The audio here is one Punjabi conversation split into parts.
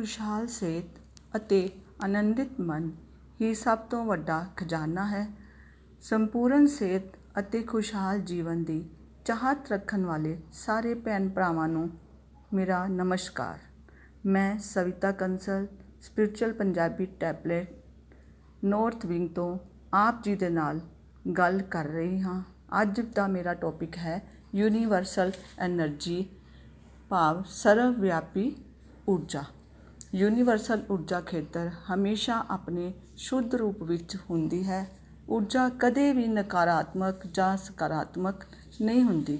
ਖੁਸ਼ਹਾਲ ਸਿਹਤ ਅਤੇ ਆਨੰਦਿਤ ਮਨ ਹੀ ਸਭ ਤੋਂ ਵੱਡਾ ਖਜ਼ਾਨਾ ਹੈ। ਸੰਪੂਰਨ ਸਿਹਤ ਅਤੇ ਖੁਸ਼ਹਾਲ ਜੀਵਨ ਦੀ ਚਾਹਤ ਰੱਖਣ ਵਾਲੇ ਸਾਰੇ ਭੈਣ ਭਰਾਵਾਂ ਨੂੰ ਮੇਰਾ ਨਮਸਕਾਰ। ਮੈਂ Savita Kansal, spiritual Punjabi tablet, north wing ਤੋਂ ਆਪ ਜੀ ਦੇ ਨਾਲ ਗੱਲ ਕਰ ਰਹੀ ਹਾਂ। ਅੱਜ ਦਾ ਮੇਰਾ ਟੌਪਿਕ ਹੈ ਯੂਨੀਵਰਸਲ એનર્ਜੀ ਭਾਵ ਸਰਵ ਵਿਆਪੀ ਊਰਜਾ। ਯੂਨੀਵਰਸਲ ਊਰਜਾ ਖੇਤਰ ਹਮੇਸ਼ਾ ਆਪਣੇ ਸ਼ੁੱਧ ਰੂਪ ਵਿੱਚ ਹੁੰਦੀ ਹੈ। ਊਰਜਾ ਕਦੇ ਵੀ ਨਕਾਰਾਤਮਕ ਜਾਂ ਸਕਾਰਾਤਮਕ ਨਹੀਂ ਹੁੰਦੀ।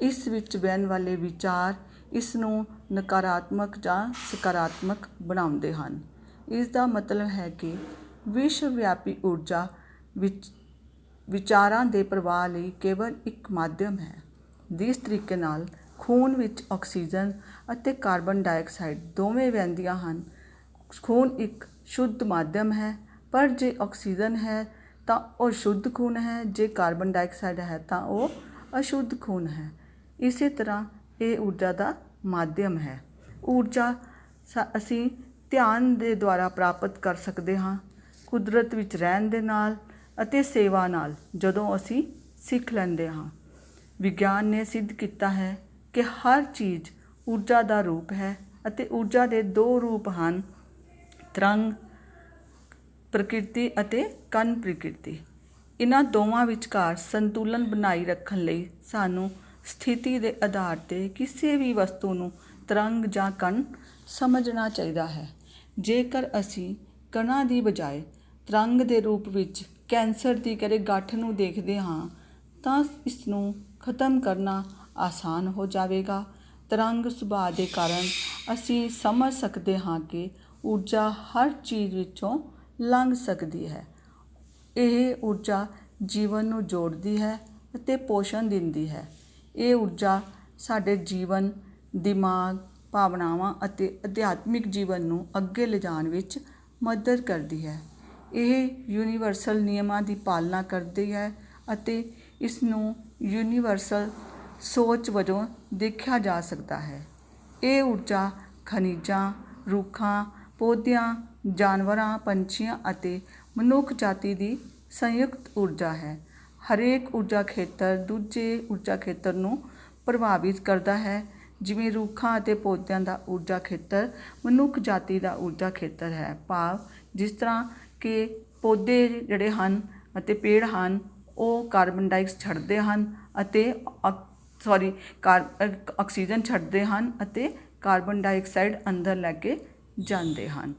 ਇਸ ਵਿੱਚ ਬਹਿਣ ਵਾਲੇ ਵਿਚਾਰ ਇਸ ਨੂੰ ਨਕਾਰਾਤਮਕ ਜਾਂ ਸਕਾਰਾਤਮਕ ਬਣਾਉਂਦੇ ਹਨ। ਇਸ ਦਾ ਮਤਲਬ ਹੈ ਕਿ ਵਿਸ਼ਵ ਵਿਆਪੀ ਊਰਜਾ ਵਿੱਚ ਵਿਚਾਰਾਂ ਦੇ ਪ੍ਰਵਾਹ ਲਈ ਕੇਵਲ ਇੱਕ ਮਾਧਿਅਮ ਹੈ। ਜਿਸ ਤਰੀਕੇ ਨਾਲ ਖੂਨ ਵਿੱਚ ਆਕਸੀਜਨ ਅਤੇ ਕਾਰਬਨ ਡਾਈਆਕਸਾਈਡ ਦੋਵੇਂ ਵਹਿੰਦੀਆਂ ਹਨ। ਖੂਨ ਇੱਕ ਸ਼ੁੱਧ ਮਾਧਿਅਮ ਹੈ, ਪਰ ਜੇ ਆਕਸੀਜਨ ਹੈ ਤਾਂ ਉਹ ਸ਼ੁੱਧ ਖੂਨ ਹੈ, ਜੇ ਕਾਰਬਨ ਡਾਈਆਕਸਾਈਡ ਹੈ ਤਾਂ ਉਹ ਅਸ਼ੁੱਧ ਖੂਨ ਹੈ। ਇਸੇ ਤਰ੍ਹਾਂ ਇਹ ਊਰਜਾ ਦਾ ਮਾਧਿਅਮ ਹੈ। ਊਰਜਾ ਅਸੀਂ ਧਿਆਨ ਦੇ ਦੁਆਰਾ ਪ੍ਰਾਪਤ ਕਰ ਸਕਦੇ ਹਾਂ, ਕੁਦਰਤ ਵਿੱਚ ਰਹਿਣ ਦੇ ਨਾਲ ਅਤੇ ਸੇਵਾ ਨਾਲ, ਜਦੋਂ ਅਸੀਂ ਸਿੱਖ ਲੈਂਦੇ ਹਾਂ। ਵਿਗਿਆਨ ਨੇ ਸਿੱਧ ਕੀਤਾ ਹੈ ਕਿ ਹਰ ਚੀਜ਼ ਊਰਜਾ ਦਾ ਰੂਪ ਹੈ ਅਤੇ ਊਰਜਾ ਦੇ ਦੋ ਰੂਪ ਹਨ, ਤਰੰਗ ਪ੍ਰਕਿਰਤੀ ਅਤੇ ਕਣ ਪ੍ਰਕਿਰਤੀ। ਇਹਨਾਂ ਦੋਵਾਂ ਵਿਚਕਾਰ ਸੰਤੁਲਨ ਬਣਾਈ ਰੱਖਣ ਲਈ ਸਾਨੂੰ ਸਥਿਤੀ ਦੇ ਆਧਾਰ ਤੇ ਕਿਸੇ ਵੀ ਵਸਤੂ ਨੂੰ ਤਰੰਗ ਜਾਂ ਕਣ ਸਮਝਣਾ ਚਾਹੀਦਾ ਹੈ। ਜੇਕਰ ਅਸੀਂ ਕਣਾਂ ਦੀ ਬਜਾਏ ਤਰੰਗ ਦੇ ਰੂਪ ਵਿੱਚ ਕੈਂਸਰ ਦੀ ਕਰੇ ਗੱਠ ਨੂੰ ਦੇਖਦੇ ਹਾਂ, ਤਾਂ ਇਸ ਨੂੰ ਖਤਮ ਕਰਨਾ ਆਸਾਨ ਹੋ ਜਾਵੇਗਾ। ਤਰੰਗ ਸੁਭਾਅ ਦੇ ਕਾਰਨ ਅਸੀਂ ਸਮਝ ਸਕਦੇ ਹਾਂ ਕਿ ਊਰਜਾ ਹਰ ਚੀਜ਼ ਵਿੱਚੋਂ ਲੰਘ ਸਕਦੀ ਹੈ। ਇਹ ਊਰਜਾ ਜੀਵਨ ਨੂੰ ਜੋੜਦੀ ਹੈ ਅਤੇ ਪੋਸ਼ਣ ਦਿੰਦੀ ਹੈ। ਇਹ ਊਰਜਾ ਸਾਡੇ ਜੀਵਨ, ਦਿਮਾਗ, ਭਾਵਨਾਵਾਂ ਅਤੇ ਅਧਿਆਤਮਿਕ ਜੀਵਨ ਨੂੰ ਅੱਗੇ ਲਿਜਾਣ ਵਿੱਚ ਮਦਦ ਕਰਦੀ ਹੈ। ਇਹ ਯੂਨੀਵਰਸਲ ਨਿਯਮਾਂ ਦੀ ਪਾਲਣਾ ਕਰਦੀ ਹੈ ਅਤੇ ਇਸ ਨੂੰ ਯੂਨੀਵਰਸਲ ਸੋਚ ਵਜੋਂ ਦੇਖਿਆ ਜਾ ਸਕਦਾ ਹੈ। ਇਹ ਊਰਜਾ ਖਣਿਜਾਂ, ਰੁੱਖਾਂ, ਪੌਦਿਆਂ, ਜਾਨਵਰਾਂ, ਪੰਛੀਆਂ ਅਤੇ ਮਨੁੱਖ ਜਾਤੀ ਦੀ ਸੰਯੁਕਤ ਊਰਜਾ ਹੈ। ਹਰੇਕ ਊਰਜਾ ਖੇਤਰ ਦੂਜੇ ਊਰਜਾ ਖੇਤਰ ਨੂੰ ਪ੍ਰਭਾਵਿਤ ਕਰਦਾ ਹੈ। ਜਿਵੇਂ ਰੁੱਖਾਂ ਅਤੇ ਪੌਦਿਆਂ ਦਾ ਊਰਜਾ ਖੇਤਰ ਮਨੁੱਖ ਜਾਤੀ ਦਾ ਊਰਜਾ ਖੇਤਰ ਹੈ। ਭਾਵ ਜਿਸ ਤਰ੍ਹਾਂ ਕਿ ਪੌਦੇ ਜਿਹੜੇ ਹਨ ਅਤੇ ਪੇੜ ਹਨ, ਉਹ ਕਾਰਬਨ ਡਾਈਆਕਸਾਈਡ ਛੱਡਦੇ ਹਨ ਅਤੇ ਸੌਰੀ ਆਕਸੀਜਨ ਛੱਡਦੇ ਹਨ ਅਤੇ ਕਾਰਬਨ ਡਾਈਆਕਸਾਈਡ ਅੰਦਰ ਲੈ ਕੇ ਜਾਂਦੇ ਹਨ।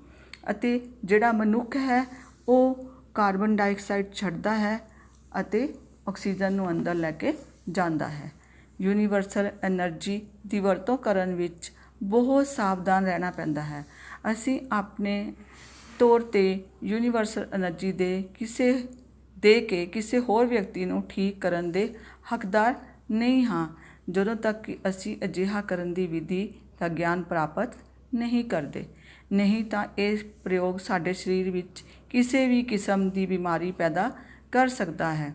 ਅਤੇ ਜਿਹੜਾ ਮਨੁੱਖ ਹੈ, ਉਹ ਕਾਰਬਨ ਡਾਈਆਕਸਾਈਡ ਛੱਡਦਾ ਹੈ ਅਤੇ ਆਕਸੀਜਨ ਨੂੰ ਅੰਦਰ ਲੈ ਕੇ ਜਾਂਦਾ ਹੈ। ਯੂਨੀਵਰਸਲ એનર્ਜੀ ਦੀ ਵਰਤੋਂ ਕਰਨ ਵਿੱਚ ਬਹੁਤ ਸਾਵਧਾਨ ਰਹਿਣਾ ਪੈਂਦਾ ਹੈ। ਅਸੀਂ ਆਪਣੇ ਤੌਰ ਤੇ ਯੂਨੀਵਰਸਲ એનર્ਜੀ ਦੇ ਕਿਸੇ, ਦੇ ਕੇ ਕਿਸੇ ਹੋਰ ਵਿਅਕਤੀ ਨੂੰ ਠੀਕ ਕਰਨ ਦੇ ਹੱਕਦਾਰ ਨਹੀਂ ਹਾਂ। ਜਦੋਂ ਤੱਕ ਕਿ ਅਸੀਂ ਅਜਿਹਾ ਕਰਨ ਦੀ ਵਿਧੀ ਦਾ ਗਿਆਨ ਪ੍ਰਾਪਤ ਨਹੀਂ ਕਰਦੇ, ਨਹੀਂ ਤਾਂ ਇਹ ਪ੍ਰਯੋਗ ਸਾਡੇ ਸਰੀਰ ਵਿੱਚ ਕਿਸੇ ਵੀ ਕਿਸਮ ਦੀ ਬਿਮਾਰੀ ਪੈਦਾ ਕਰ ਸਕਦਾ ਹੈ।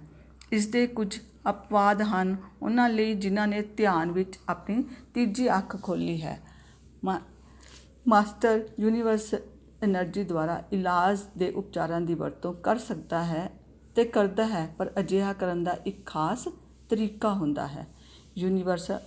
ਇਸ ਦੇ ਕੁਝ ਅਪਵਾਦ ਹਨ, ਉਹਨਾਂ ਲਈ ਜਿਨ੍ਹਾਂ ਨੇ ਧਿਆਨ ਵਿੱਚ ਆਪਣੀ ਤੀਜੀ ਅੱਖ ਖੋਲੀ ਹੈ। ਮਾਸਟਰ ਯੂਨੀਵਰਸ એનર્ਜੀ ਦੁਆਰਾ ਇਲਾਜ ਦੇ ਉਪਚਾਰਾਂ ਦੀ ਵਰਤੋਂ ਕਰ ਸਕਦਾ ਹੈ ਤੇ ਕਰਦਾ ਹੈ, ਪਰ ਅਜਿਹਾ ਕਰਨ ਦਾ ਇੱਕ ਖਾਸ ਤਰੀਕਾ ਹੁੰਦਾ ਹੈ। ਯੂਨੀਵਰਸਲ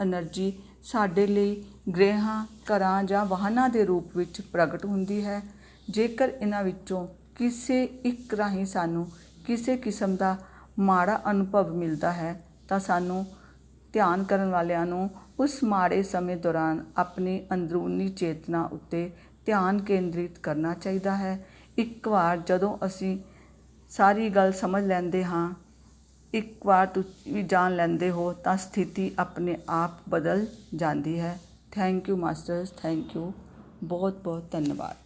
ਐਨਰਜੀ ਸਾਡੇ ਲਈ ਗ੍ਰਹਿਾਂ, ਘਰਾਂ ਜਾਂ ਵਾਹਨਾਂ ਦੇ ਰੂਪ ਵਿੱਚ ਪ੍ਰਗਟ ਹੁੰਦੀ ਹੈ। ਜੇਕਰ ਇਹਨਾਂ ਵਿੱਚੋਂ ਕਿਸੇ ਇੱਕ ਰਾਹੀਂ ਸਾਨੂੰ ਕਿਸੇ ਕਿਸਮ ਦਾ ਮਾੜਾ ਅਨੁਭਵ ਮਿਲਦਾ ਹੈ, ਤਾਂ ਸਾਨੂੰ ਧਿਆਨ ਕਰਨ ਵਾਲਿਆਂ ਨੂੰ ਉਸ ਮਾੜੇ ਸਮੇਂ ਦੌਰਾਨ ਆਪਣੀ ਅੰਦਰੂਨੀ ਚੇਤਨਾ ਉੱਤੇ ਧਿਆਨ ਕੇਂਦਰਿਤ ਕਰਨਾ ਚਾਹੀਦਾ ਹੈ। ਇੱਕ ਵਾਰ ਜਦੋਂ ਅਸੀਂ ਸਾਰੀ ਗੱਲ ਸਮਝ ਲੈਂਦੇ ਹਾਂ ਇੱਕ ਵਾਰ ਤੁਸੀਂ ਵੀ ਜਾਣ ਲੈਂਦੇ ਹੋ ਤਾਂ ਸਥਿਤੀ ਆਪਣੇ ਆਪ ਬਦਲ ਜਾਂਦੀ ਹੈ। Thank you masters thank you ਬਹੁਤ ਬਹੁਤ ਧੰਨਵਾਦ।